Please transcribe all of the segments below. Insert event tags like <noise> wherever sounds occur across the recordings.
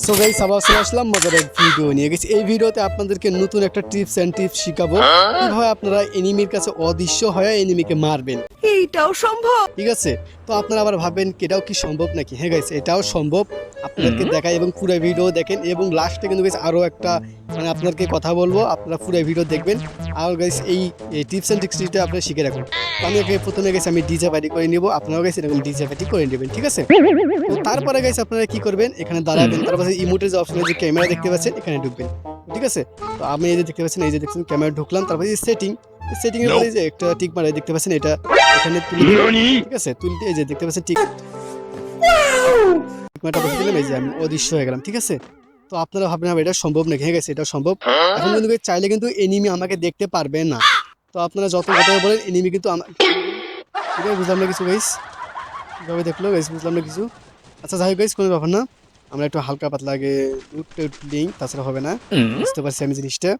So guys আবার চলে আসলাম মজার এক ভিডিও নিয়ে। গেছি এই ভিডিওতে আপনাদেরকে নতুন একটা টিপস এন্ড টিপস শিখাবো। কীভাবে আপনারা এনিমির কাছে অদৃশ্য হয়ে এনিমিকে মারবেন। এইটাও সম্ভব? ঠিক আছে? তো আপনারা আবার ভাবেন কি এটাও কি সম্ভব নাকি? হ্যাঁ গাইস এটাও সম্ভব। আপনাদেরকে দেখাই এবং পুরো ভিডিও দেখেন। এবং লাস্টে কিন্তু গাইস আরও একটা মানে আপনাদেরকে কথা বলব আপনারা পুরো ভিডিও দেখবেন। আর গাইস এই টিপস এন্ড ট্রিক্সটা আপনারা শিখে রাখুন। আমি আগে প্রথমে গেছি আমি ডিজে পার্টি করে নিব আপনারাও গেছে এরকম ডিজে পার্টি করে নেবেন ঠিক আছে? তো তারপরে গাইস আপনারা কি করবেন এখানে দাঁড়াবেন তারপরে ইমোটের যে অপশনে যে ক্যামেরা দেখতে পাচ্ছেন এখানে ঢুকবেন ঠিক আছে? তো আমি এই যে দেখতে পাচ্ছেন এই যে দেখছেন ক্যামেরা ঢুকলাম তারপরে সেটিং সেটিং এর এই যে একটা টিক মারা দেখতে পাচ্ছেন এটা এখানে তুলে ঠিক আছে? তুলতে এই যে দেখতে পাচ্ছেন টিক টিকমাটা বসে দিলাম এই যে আমি অদৃশ্য হয়ে গেলাম ঠিক আছে? তো আপনারা ভাববেন না এটা সম্ভব নাকি? হয়ে গেছে এটা সম্ভব। এখন কিন্তু চাইলে কিন্তু এনিমি আমাকে দেখতে পারবে না। তো আপনারা যত কথা বলেন এনিমি কিন্তু বুঝলাম না কিছু গাইস কীভাবে দেখল গাইস বুঝলাম না কিছু? আচ্ছা যাই হোক গাইস কোনো ব্যাপার না। আমরা একটু হালকা পাতলা আগে লুট টুট নিই তাছাড়া হবে না। বুঝতে পারছি আমি জিনিসটা।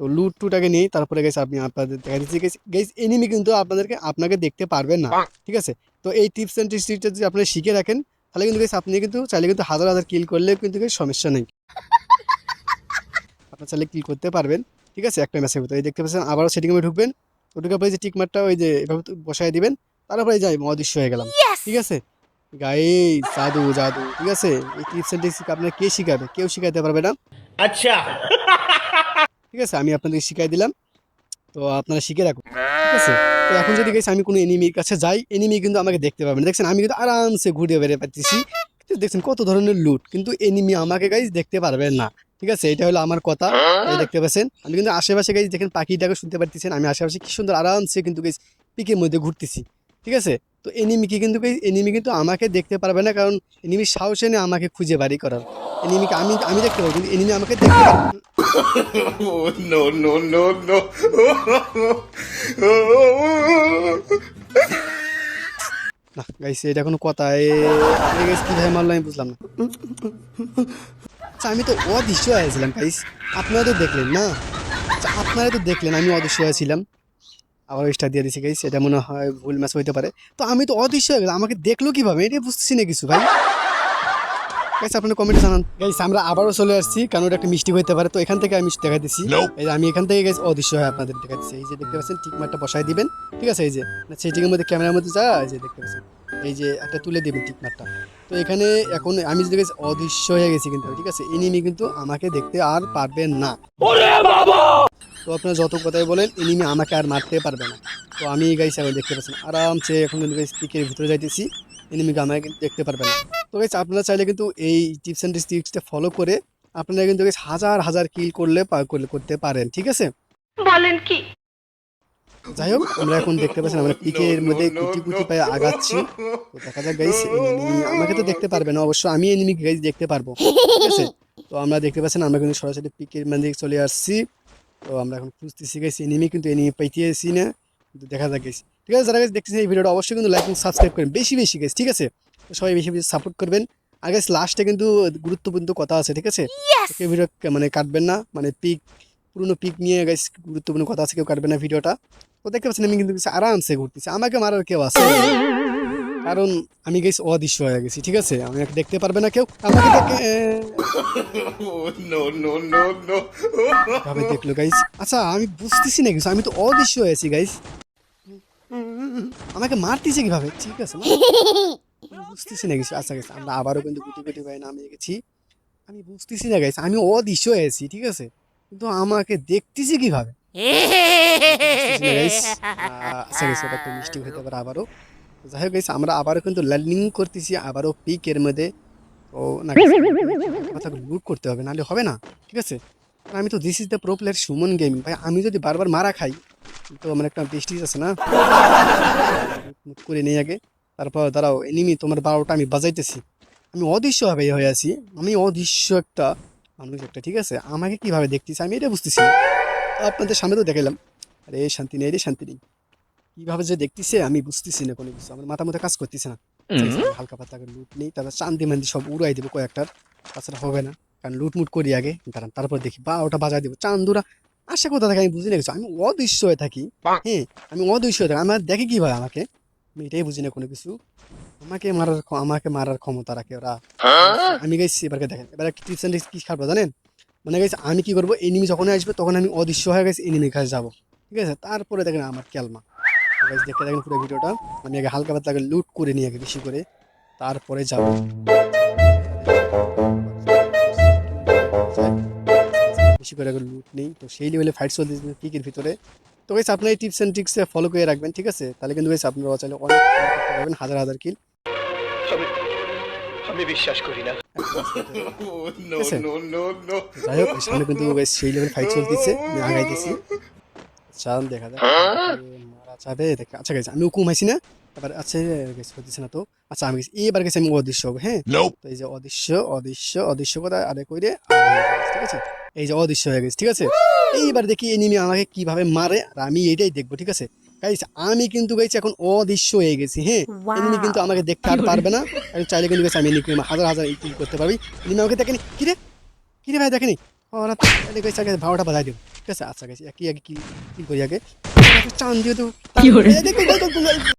তো লুট টুট আগে নেই তারপরে গেছে আপনি আপনাদের দেখা দিচ্ছি গেস এনিমি কিন্তু আপনাদেরকে আপনাকে দেখতে পারবেন না। ঠিক আছে? তো এই টিপস অ্যান্ড ট্রিক্সটা যদি আপনারা শিখে রাখেন তাহলে কিন্তু আপনি কিন্তু চাইলে কিন্তু হাজার হাজার কিল করলেও কিন্তু সমস্যা নেই। আপনার চাইলে কিল করতে পারবেন ঠিক আছে? একটা ম্যাচের ভিতরে। দেখতে পাচ্ছেন আবারও সেটিংয়ে ঢুকবেন। ওটুকু আপনি যে টিকমারটা ওই যে এভাবে বসায় দিবেন তারপরে যাই মহাদৃশ্য হয়ে গেলাম। ঠিক আছে? গাই জাদু জাদু ঠিক আছে? এই টিপস এন্ড টিপস আপনার কে শিখাবে? কেউ শিখাতে পারবে না। আচ্ছা। ঠিক আছে? আমি আপনাদের শিখাই দিলাম। তো আপনারা শিখে রাখুন। ঠিক আছে? তো এখন যদি গেছি, আমি কোনো এনিমির কাছে যাই এনিমি কিন্তু আমাকে দেখতে পাবেন না। দেখছেন, আমি কিন্তু আরামসে ঘুরে বেড়ে পাচ্ছি দেখছেন, কত ধরনের লুট কিন্তু এনিমি আমাকে গাইজ দেখতে পারবেন না। ঠিক আছে? এটা হলো আমার কথা। দেখতে পাচ্ছেন, আমি কিন্তু আশেপাশে গাইজ দেখেন, পাখিটাকে শুনতে পারতেছেন। আমি আশেপাশে কি সুন্দর আরামসে কিন্তু গাইজ পিকের মধ্যে ঘুরতেছি। ঠিক আছে? তো এনিমিকে কিন্তু এনিমি কিন্তু আমাকে দেখতে পারবে না কারণ এনিমির সাহস এনে আমাকে খুঁজে বাড়ি করার। এনিমিকে আমি আমি দেখতে পাবো কিন্তু এনিমি আমাকে দেখতে না। গাইস এটা কোনো কথা এ গাইস কীভাবে মারলো আমি বুঝলাম না। আচ্ছা আমি তো অদৃশ্য হয়েছিলাম গাইস আপনারা তো দেখলেন না। আচ্ছা আপনারা তো দেখলেন আমি অদৃশ্য হয়েছিলাম আবার স্টার দিয়ে দিছি গাইস এটা মনে হয় ভুল ম্যাচ হইতে পারে। তো আমি তো অদৃশ্য হয়ে গেলাম আমাকে দেখল কীভাবে? এটা বুঝতেছি না কিছু ভাই। গাইস আপনার কমেন্টে জানান। গাইস আমরা আবারও চলে আসছি কারণ ওটা একটা মিষ্টি হইতে পারে। তো এখান থেকে আমি দেখা দিচ্ছি এই যে আমি এখান থেকে গাইস অদৃশ্য হয়ে আপনাদের দেখা দিচ্ছি এই যে দেখতে পাচ্ছেন ঠিক মারটা বসাই দিবেন। ঠিক আছে এই যে সেটিংয়ের মধ্যে ক্যামেরার মধ্যে যা এই যে দেখতে পাচ্ছেন। এই যে একটা তুলে দিবেন ঠিক মারটা তো এখানে এখন আমি যদি guys অদৃশ্য হয়ে গেছি কিন্তু ঠিক আছে এনিমি কিন্তু আমাকে দেখতে আর পারবেন না। তো আপনারা যত কথাই বলেন এনিমি আমাকে আর মারতে পারবে না। তো আমি গাইস এখন দেখতে পাচ্ছেন আরামসে এখন কিন্তু গাইস পিকের ভিতরে যাইতেছি এনিমিকে আমাকে কিন্তু দেখতে পারবে না। তো গাইস আপনারা চাইলে কিন্তু এই টিপস অ্যান্ড ট্রিক্সটা ফলো করে আপনারা কিন্তু হাজার হাজার কিল করলে করতে পারেন ঠিক আছে? বলেন কি? যাই হোক আমরা এখন দেখতে পাচ্ছেন আমরা পিকের মধ্যে কুটি কুটি পায়ে আগাচ্ছি। তো দেখা যাক গাইস আমাকে তো দেখতে পারবে না অবশ্য আমি এনিমি গাইস দেখতে পারব ঠিক আছে? তো আমরা দেখতে পাচ্ছেন আমরা কিন্তু সরাসরি পিকের মধ্যে চলে আসছি। তো আমরা এখন খুঁজতেছি গাইস এনিমি কিন্তু এনিমি পাইতেছি না কিন্তু দেখা যাক গাইস। ঠিক আছে যারা গাইস দেখতেছেন এই ভিডিওটা অবশ্যই কিন্তু লাইক এবং সাবস্ক্রাইব করেন বেশি বেশি গাইস ঠিক আছে? সবাই বেশি বেশি সাপোর্ট করবেন। আর গাইস লাস্টে কিন্তু গুরুত্বপূর্ণ কথা আছে ঠিক আছে? কেউ ভিডিও মানে কাটবেন না মানে পিক পুরনো পিক নিয়ে গাইস গুরুত্বপূর্ণ কথা আছে কেউ কাটবে না ভিডিওটা তো দেখতে পাচ্ছেন আমি কিন্তু আরামসে ঘুরতেছি আমাকে মারার কেউ আছে? কারণ আমি গেছি অদৃশ্য হয়ে গেছি ঠিক আছে? আমি দেখতে পারবে না কেউ। আমাকে ভাবে দেখল গাইস আচ্ছা আমি বুঝতেছি না কিছু আমি তো অদৃশ্য হয়েছি গাইস আমাকে মারতেছে কীভাবে? ঠিক আছে বুঝতেছি না কিছু। আচ্ছা গাইস আমরা আবারও কিন্তু গুটি গুটি ভাই নামিয়ে গেছি। আমি বুঝতেছি না গাইস আমি অদৃশ্য হয়েছি ঠিক আছে? কিন্তু আমাকে দেখতেছি কীভাবে? আচ্ছা মিষ্টি পারে আবারও। যাই হোক আমরা আবারও কিন্তু লার্নিং করতেছি, আবারও পিকের মধ্যে। তো না লুট করতে হবে, নাহলে হবে না, ঠিক আছে? আমি তো this is the pro player Suman gaming ভাই, আমি যদি বারবার মারা খাই, তো আমার একটা বেস্টিজ আছে না? করে নেই আগে, তারপর দাঁড়াও এনিমি তোমার বারোটা আমি বাজাইতেছি। আমি অদৃশ্য ভাবে হয়ে আছি, আমি অদৃশ্য একটা মানুষ একটা, ঠিক আছে? আমাকে কীভাবে দেখতেছি আমি এটা বুঝতেছি আপনাদের সামনে তো দেখাইলাম। আরে, শান্তি নেই রে, শান্তি নেই। কীভাবে যে দেখতেছে আমি বুঝতেছি না কোনো কিছু। আমার মাথা মধ্যে কাজ করতেছে না। হালকা পাতলা করে লুট নেই তারপর চান্দি মান্দি সব উড়াই দেবো কয়েকটার তাছাড়া হবে না কারণ লুট মুট করি আগে কারণ তারপর দেখি বা ওটা বাজায় দেবো। চান্দুরা আসে কোথা থেকে আমি বুঝি না কিছু। আমি অদৃশ্য হয়ে থাকি হ্যাঁ আমি অদৃশ্য হয়ে থাকি। আমার দেখে কীভাবে আমাকে? আমি এটাই বুঝি না কোনো কিছু। আমাকে মারার আমাকে মারার ক্ষমতা রাখে ওরা। আমি গেছি এবারকে দেখেন এবার কি টিপস অ্যান্ড কি খারাপ জানেন? মানে গাইছে আমি কি করব? এনিমি যখন আসবে তখন আমি অদৃশ্য হয়ে গেছি এনিমির কাছে যাব। ঠিক আছে? তারপরে দেখেন আমার ক্যালমা গাইস দেখে দেখেন পুরো ভিডিওটা। আমি আগে হালকা পাতলা আগে লুট করে নিয়ে আগে বেশি করে। তারপরে যাব। বেশি করে আগে লুট নেই। তো সেই লেভেলে ফাইট চলতেছে পিকের ভিতরে। তো গাইস আপনার এই টিপস অ্যান্ড ট্রিক্সে ফলো করে রাখবেন ঠিক আছে? তাহলে কিন্তু গাইস আপনারা চাইলে অনেক করতে পারবেন হাজার হাজার কিল আমি বিশ্বাস করি না. <laughs> যাই হোক সামনে কিন্তু সেই লেভেল ফাইট চলতেছে। আমি আগাইতেছি। চাল দেখা মারা যাবে আচ্ছা গাইস আমি হুকুম হাইছি না? এবার আচ্ছা গেছে হতেছে না তো? আচ্ছা আমি গেছি এবার গেছি আমি অদৃশ্য হব হ্যাঁ? তো এই যে অদৃশ্য অদৃশ্য অদৃশ্য কথা আরে কইরে ঠিক আছে? এই যে অদৃশ্য হয়ে গেছে ঠিক আছে? এইবার দেখি এনিমি আমাকে কীভাবে মারে আর আমি এইটাই দেখব ঠিক আছে? গাইস আমি কিন্তু গাইছি এখন অদৃশ্য হয়ে গেছি হ্যাঁ? এনিমি কিন্তু আমাকে দেখতে আর পারবে না। আমি চাইলে কিন্তু আমি এনিমি হাজার হাজার কিল করতে পারবি। এনিমি আমাকে দেখেনি? কি রে কি ভাই দেখেনি? ওরা ভাওটা বাজাই দেবো ঠিক আছে? আচ্ছা গাইছি একই আগে কি কি করি আগে চান দিয়ে তো কি করে? এই দেখো, দেখো, দেখো,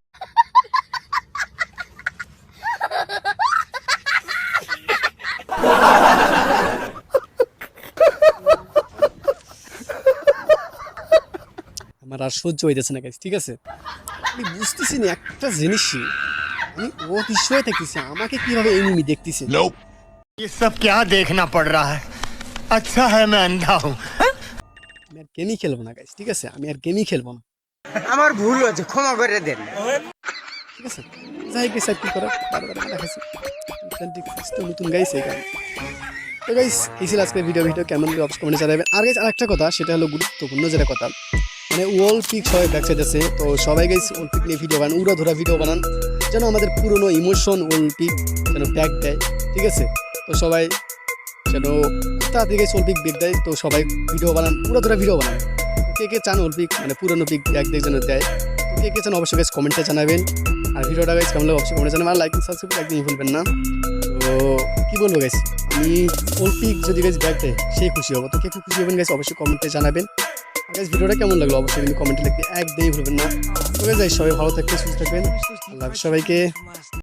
আমার আর সহ্য হইতেছে না গাইস ঠিক আছে আমি বুঝতেছি না একটা জিনিসই আমি অদৃশ্য হয়ে থাকতেছি আমাকে কিভাবে এনিমি দেখতেছে Nope. ये सब क्या देखना पड़ रहा है अच्छा है मैं अंधा हूँ আমি আর গেমই খেলব না গাইস ঠিক আছে? আমি আর গেমই খেলব না। আমার ভুল হয়েছে ক্ষমা করে দেন। ঠিক আছে? যাই গেছে কি করার? বারবার দেখাচ্ছি নতুন গাইছে এই গান তো গাইস এই ছিল আজকের ভিডিও ভিডিও কেমন অবশ্যই কমেন্টে জানাবেন। আর গাইস আরেকটা কথা সেটা হলো গুরুত্বপূর্ণ যেটা কথা। মানে ওয়াল পিক সবাই ব্যাক আছে তো সবাই গাইস ওয়াল পিক নিয়ে ভিডিও বানান উড়া ধরা ভিডিও বানান যেন আমাদের পুরনো ইমোশন ওয়াল পিক যেন ব্যাক দেয় ঠিক আছে? তো সবাই যেন খুব তাড়াতাড়ি গাইস ওয়াল পিক দেয়, তো সবাই ভিডিও বানান, পুরো ধরে ভিডিও বানান। কে কে চান ওয়াল পিক মানে পুরনো পিক এক যেন দেয়। তো কে কে চান অবশ্যই গাইস কমেন্টে জানাবেন। আর ভিডিওটা গাইস কেমন অবশ্যই কমেন্টে জানাবেন। আর লাইক সাবস্ক্রাইব একদমই ভুলবেন না। তো কি বলব গাইস আমি অল্পিক যদি গাইস ব্যাক দেয় সেই খুশি হব। তো কে কে খুশি হবেন গাইস অবশ্যই কমেন্টে জানাবেন। গাইস ভিডিওটা কেমন লাগল অবশ্যই কিন্তু কমেন্টে লিখতে একদমই ভুলবেন না। তো গাইস সবাই ভালো থাকবেন, সুস্থ থাকবেন। আল্লাহ সবাইকে।